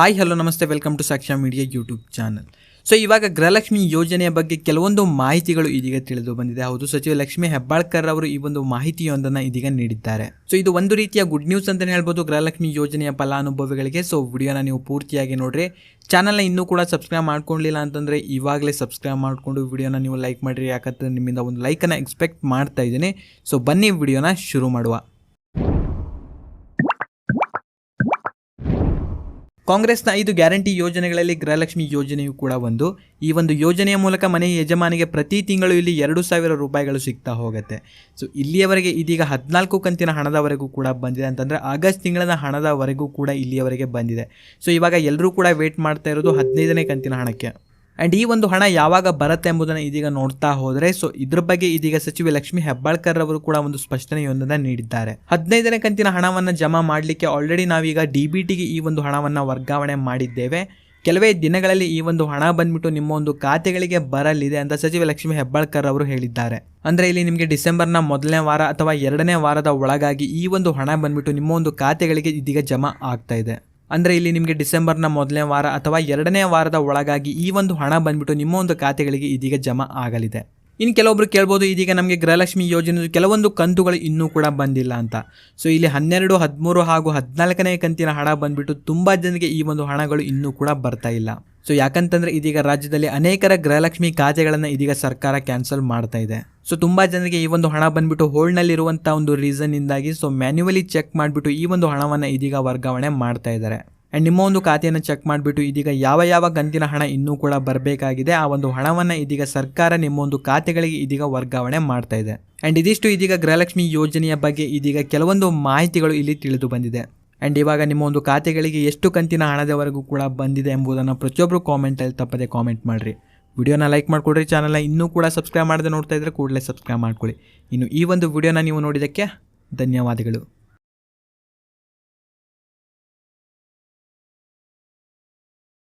Hi hello namaste. Welcome to Saksha media YouTube channel so ಇವಾಗ ಗೃಹಲಕ್ಷ್ಮಿ ಯೋಜನೆಯ ಬಗ್ಗೆ ಕೆಲವೊಂದು ಮಾಹಿತಿಗಳು ಇದೀಗ ತಿಳಿದು ಬಂದಿದೆ. ಹೌದು, ಸಚಿವ ಲಕ್ಷ್ಮಿ ಹೆಬ್ಬಾಳ್ಕರ್ ಅವರು ಈ ಒಂದು ಮಾಹಿತಿಯೊಂದನ್ನು ಇದೀಗ ನೀಡಿದ್ದಾರೆ. ಸೊ ಇದು ಒಂದು ರೀತಿಯ ಗುಡ್ ನ್ಯೂಸ್ ಅಂತಲೇ ಹೇಳ್ಬೋದು ಗೃಹಲಕ್ಷ್ಮಿ ಯೋಜನೆಯ ಫಲಾನುಭವಿಗಳಿಗೆ. ಸೊ ವಿಡಿಯೋನ ನೀವು ಪೂರ್ತಿಯಾಗಿ ನೋಡ್ರಿ. ಚಾನಲ್ನ ಇನ್ನೂ ಕೂಡ ಸಬ್ಸ್ಕ್ರೈಬ್ ಮಾಡ್ಕೊಂಡಿಲ್ಲ ಅಂತಂದರೆ ಇವಾಗಲೇ ಸಬ್ಸ್ಕ್ರೈಬ್ ಮಾಡಿಕೊಂಡು ವಿಡಿಯೋನ ನೀವು ಲೈಕ್ ಮಾಡಿರಿ. ಯಾಕಂದ್ರೆ ನಿಮ್ಮಿಂದ ಒಂದು ಲೈಕನ್ನು ಎಕ್ಸ್ಪೆಕ್ಟ್ ಮಾಡ್ತಾ ಇದ್ದೀನಿ. ಸೊ ಬನ್ನಿ ವಿಡಿಯೋನ ಶುರು ಮಾಡುವ. ಕಾಂಗ್ರೆಸ್ನ ಐದು ಗ್ಯಾರಂಟಿ ಯೋಜನೆಗಳಲ್ಲಿ ಗೃಹಲಕ್ಷ್ಮಿ ಯೋಜನೆಯು ಕೂಡ ಒಂದು. ಈ ಒಂದು ಯೋಜನೆಯ ಮೂಲಕ ಮನೆ ಯಜಮಾನಿಗೆ ಪ್ರತಿ ತಿಂಗಳು ಇಲ್ಲಿ ಎರಡು ಸಾವಿರ ರೂಪಾಯಿಗಳು ಸಿಗ್ತಾ ಹೋಗುತ್ತೆ. ಸೊ, ಇಲ್ಲಿಯವರೆಗೆ ಇದೀಗ ಹದಿನಾಲ್ಕು ಕಂತಿನ ಹಣದವರೆಗೂ ಕೂಡ ಬಂದಿದೆ ಅಂತಂದರೆ ಆಗಸ್ಟ್ ತಿಂಗಳ ಹಣದವರೆಗೂ ಕೂಡ ಇಲ್ಲಿಯವರೆಗೆ ಬಂದಿದೆ. ಸೊ, ಇವಾಗ ಎಲ್ಲರೂ ಕೂಡ ವೇಟ್ ಮಾಡ್ತಾ ಇರೋದು ಹದಿನೈದನೇ ಕಂತಿನ ಹಣಕ್ಕೆ. ಆ್ಯಂಡ್ ಈ ಒಂದು ಹಣ ಯಾವಾಗ ಬರುತ್ತೆ ಎಂಬುದನ್ನು ಇದೀಗ ನೋಡ್ತಾ ಹೋದರೆ ಸೊ ಇದ್ರ ಬಗ್ಗೆ ಇದೀಗ ಸಚಿವೆ ಲಕ್ಷ್ಮಿ ಹೆಬ್ಬಾಳ್ಕರ್ ಅವರು ಕೂಡ ಒಂದು ಸ್ಪಷ್ಟನೆಯೊಂದನ್ನು ನೀಡಿದ್ದಾರೆ. ಹದಿನೈದನೇ ಕಂತಿನ ಹಣವನ್ನು ಜಮಾ ಮಾಡಲಿಕ್ಕೆ ಆಲ್ರೆಡಿ ನಾವೀಗ ಡಿ ಬಿ ಟಿಗೆ ಈ ಒಂದು ಹಣವನ್ನು ವರ್ಗಾವಣೆ ಮಾಡಿದ್ದೇವೆ. ಕೆಲವೇ ದಿನಗಳಲ್ಲಿ ಈ ಒಂದು ಹಣ ಬಂದ್ಬಿಟ್ಟು ನಿಮ್ಮ ಒಂದು ಖಾತೆಗಳಿಗೆ ಬರಲಿದೆ ಅಂತ ಸಚಿವ ಲಕ್ಷ್ಮಿ ಹೆಬ್ಬಾಳ್ಕರ್ ಅವರು ಹೇಳಿದ್ದಾರೆ. ಅಂದರೆ ಇಲ್ಲಿ ನಿಮಗೆ ಡಿಸೆಂಬರ್ನ ಮೊದಲನೇ ವಾರ ಅಥವಾ ಎರಡನೇ ವಾರದ ಒಳಗಾಗಿ ಈ ಒಂದು ಹಣ ಬಂದ್ಬಿಟ್ಟು ನಿಮ್ಮ ಒಂದು ಖಾತೆಗಳಿಗೆ ಇದೀಗ ಜಮಾ ಆಗ್ತಾ ಇದೆ. ಅಂದರೆ ಇಲ್ಲಿ ನಿಮಗೆ ಡಿಸೆಂಬರ್ನ ಮೊದಲನೇ ವಾರ ಅಥವಾ ಎರಡನೇ ವಾರದ ಒಳಗಾಗಿ ಈ ಒಂದು ಹಣ ಬಂದ್ಬಿಟ್ಟು ನಿಮ್ಮ ಒಂದು ಖಾತೆಗಳಿಗೆ ಇದೀಗ ಜಮಾ ಆಗಲಿದೆ. ಇನ್ನು ಕೆಲವೊಬ್ರು ಕೇಳ್ಬೋದು, ಇದೀಗ ನಮಗೆ ಗೃಹಲಕ್ಷ್ಮಿ ಯೋಜನೆ ಕೆಲವೊಂದು ಕಂತುಗಳು ಇನ್ನೂ ಕೂಡ ಬಂದಿಲ್ಲ ಅಂತ. ಸೊ ಇಲ್ಲಿ ಹನ್ನೆರಡು, ಹದಿಮೂರು ಹಾಗೂ ಹದಿನಾಲ್ಕನೇ ಕಂತಿನ ಹಣ ಬಂದ್ಬಿಟ್ಟು ತುಂಬ ಜನರಿಗೆ ಈ ಒಂದು ಹಣಗಳು ಇನ್ನೂ ಕೂಡ ಬರ್ತಾ ಇಲ್ಲ. ಸೊ ಯಾಕಂತಂದ್ರೆ ಇದೀಗ ರಾಜ್ಯದಲ್ಲಿ ಅನೇಕರ ಗೃಹಲಕ್ಷ್ಮಿ ಖಾತೆಗಳನ್ನು ಇದೀಗ ಸರ್ಕಾರ ಕ್ಯಾನ್ಸಲ್ ಮಾಡ್ತಾ ಇದೆ. ಸೊ ತುಂಬ ಜನರಿಗೆ ಈ ಒಂದು ಹಣ ಬಂದ್ಬಿಟ್ಟು ಹೋಲ್ಡ್ನಲ್ಲಿರುವಂಥ ಒಂದು ರೀಸನ್ನಿಂದಾಗಿ ಸೊ ಮ್ಯಾನ್ಯುವಲಿ ಚೆಕ್ ಮಾಡಿಬಿಟ್ಟು ಈ ಒಂದು ಹಣವನ್ನು ಇದೀಗ ವರ್ಗಾವಣೆ ಮಾಡ್ತಾ ಇದ್ದಾರೆ. ಆ್ಯಂಡ್ ನಿಮ್ಮ ಒಂದು ಖಾತೆಯನ್ನು ಚೆಕ್ ಮಾಡಿಬಿಟ್ಟು ಇದೀಗ ಯಾವ ಯಾವ ಕಂತಿನ ಹಣ ಇನ್ನೂ ಕೂಡ ಬರಬೇಕಾಗಿದೆ, ಆ ಒಂದು ಹಣವನ್ನು ಇದೀಗ ಸರ್ಕಾರ ನಿಮ್ಮ ಒಂದು ಖಾತೆಗಳಿಗೆ ಇದೀಗ ವರ್ಗಾವಣೆ ಮಾಡ್ತಾ ಇದೆ. ಆ್ಯಂಡ್ ಇದಿಷ್ಟು ಇದೀಗ ಗೃಹಲಕ್ಷ್ಮಿ ಯೋಜನೆಯ ಬಗ್ಗೆ ಇದೀಗ ಕೆಲವೊಂದು ಮಾಹಿತಿಗಳು ಇಲ್ಲಿ ತಿಳಿದು ಬಂದಿದೆ. ಆ್ಯಂಡ್ ಇವಾಗ ನಿಮ್ಮ ಒಂದು ಖಾತೆಗಳಿಗೆ ಎಷ್ಟು ಕಂತಿನ ಹಣದವರೆಗೂ ಕೂಡ ಬಂದಿದೆ ಎಂಬುದನ್ನು ಪ್ರತಿಯೊಬ್ಬರು ಕಾಮೆಂಟಲ್ಲಿ ತಪ್ಪದೆ ಕಾಮೆಂಟ್ ಮಾಡಿರಿ. ವಿಡಿಯೋನ ಲೈಕ್ ಮಾಡಿಕೊಡ್ರಿ ಚಾನಲ್ನ ಇನ್ನೂ ಕೂಡ ಸಬ್ಸ್ಕ್ರೈಬ್ ಮಾಡದೆ ನೋಡ್ತಾ ಇದ್ದರೆ ಕೂಡಲೇ ಸಬ್ಸ್ಕ್ರೈಬ್ ಮಾಡ್ಕೊಳ್ಳಿ. ಇನ್ನು ಈ ಒಂದು ವಿಡಿಯೋನ ನೀವು ನೋಡಿದ್ದಕ್ಕೆ ಧನ್ಯವಾದಗಳು.